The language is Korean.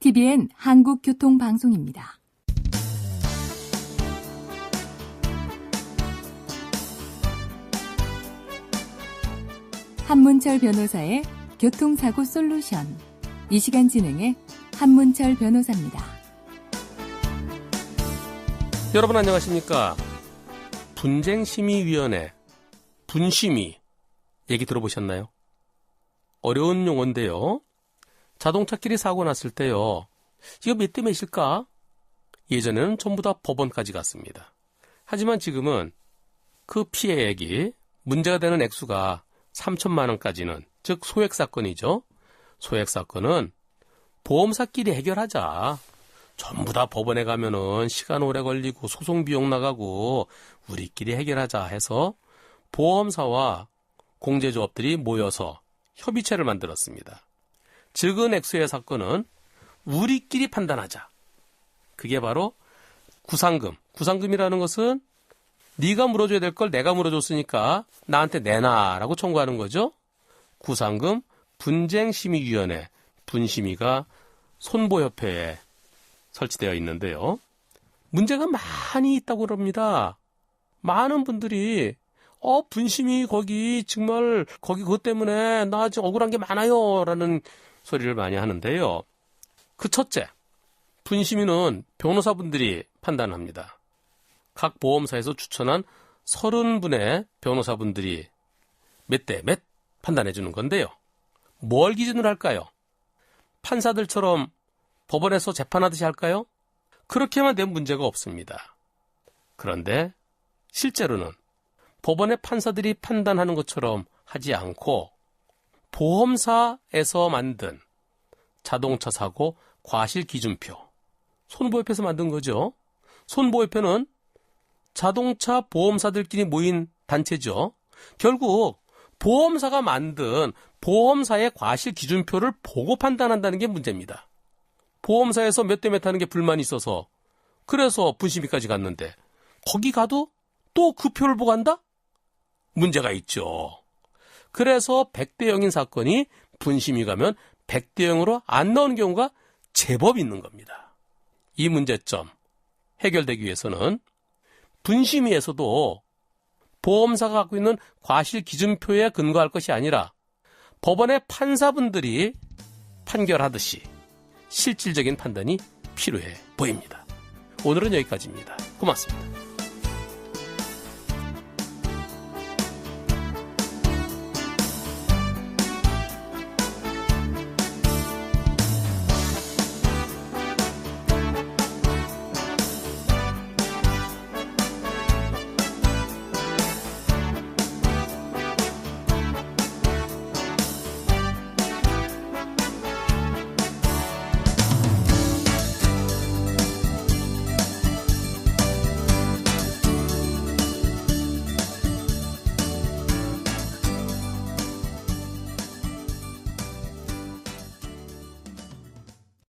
TBN 한국교통방송입니다. 한문철 변호사의 교통사고 솔루션. 이 시간 진행의 한문철 변호사입니다. 여러분 안녕하십니까? 분쟁심의위원회, 분심의 얘기 들어보셨나요? 어려운 용어인데요. 자동차끼리 사고 났을 때요. 이거 몇 대 몇일까? 예전에는 전부 다 법원까지 갔습니다. 하지만 지금은 그 피해액이 문제가 되는 액수가 3천만 원까지는 즉 소액 사건이죠. 소액 사건은 보험사끼리 해결하자. 전부 다 법원에 가면은 시간 오래 걸리고 소송 비용 나가고 우리끼리 해결하자 해서 보험사와 공제조합들이 모여서 협의체를 만들었습니다. 적은 액수의 사건은 우리끼리 판단하자. 그게 바로 구상금. 구상금이라는 것은 네가 물어줘야 될 걸 내가 물어줬으니까 나한테 내놔라고 청구하는 거죠. 구상금 분쟁심의위원회 분심의가 손보협회에 설치되어 있는데요. 문제가 많이 있다고 그럽니다. 많은 분들이 어 분심이 거기 정말 거기 그것 때문에 나 지금 억울한 게 많아요 라는 소리를 많이 하는데요. 그 첫째, 분심위는 변호사분들이 판단합니다. 각 보험사에서 추천한 30분의 변호사분들이 몇 대 몇 판단해 주는 건데요. 뭘 기준으로 할까요? 판사들처럼 법원에서 재판하듯이 할까요? 그렇게만 되면 문제가 없습니다. 그런데 실제로는 법원의 판사들이 판단하는 것처럼 하지 않고 보험사에서 만든 자동차 사고 과실 기준표 손보협회에서 만든 거죠. 손보협회는 자동차 보험사들끼리 모인 단체죠. 결국 보험사가 만든 보험사의 과실 기준표를 보고 판단한다는 게 문제입니다. 보험사에서 몇 대 몇 하는 게 불만이 있어서 그래서 분심위까지 갔는데 거기 가도 또 그 표를 보고 한다? 문제가 있죠. 그래서 100대 0인 사건이 분심위 가면 100대 0으로 안 나오는 경우가 제법 있는 겁니다. 이 문제점 해결되기 위해서는 분심위에서도 보험사가 갖고 있는 과실 기준표에 근거할 것이 아니라 법원의 판사분들이 판결하듯이 실질적인 판단이 필요해 보입니다. 오늘은 여기까지입니다. 고맙습니다.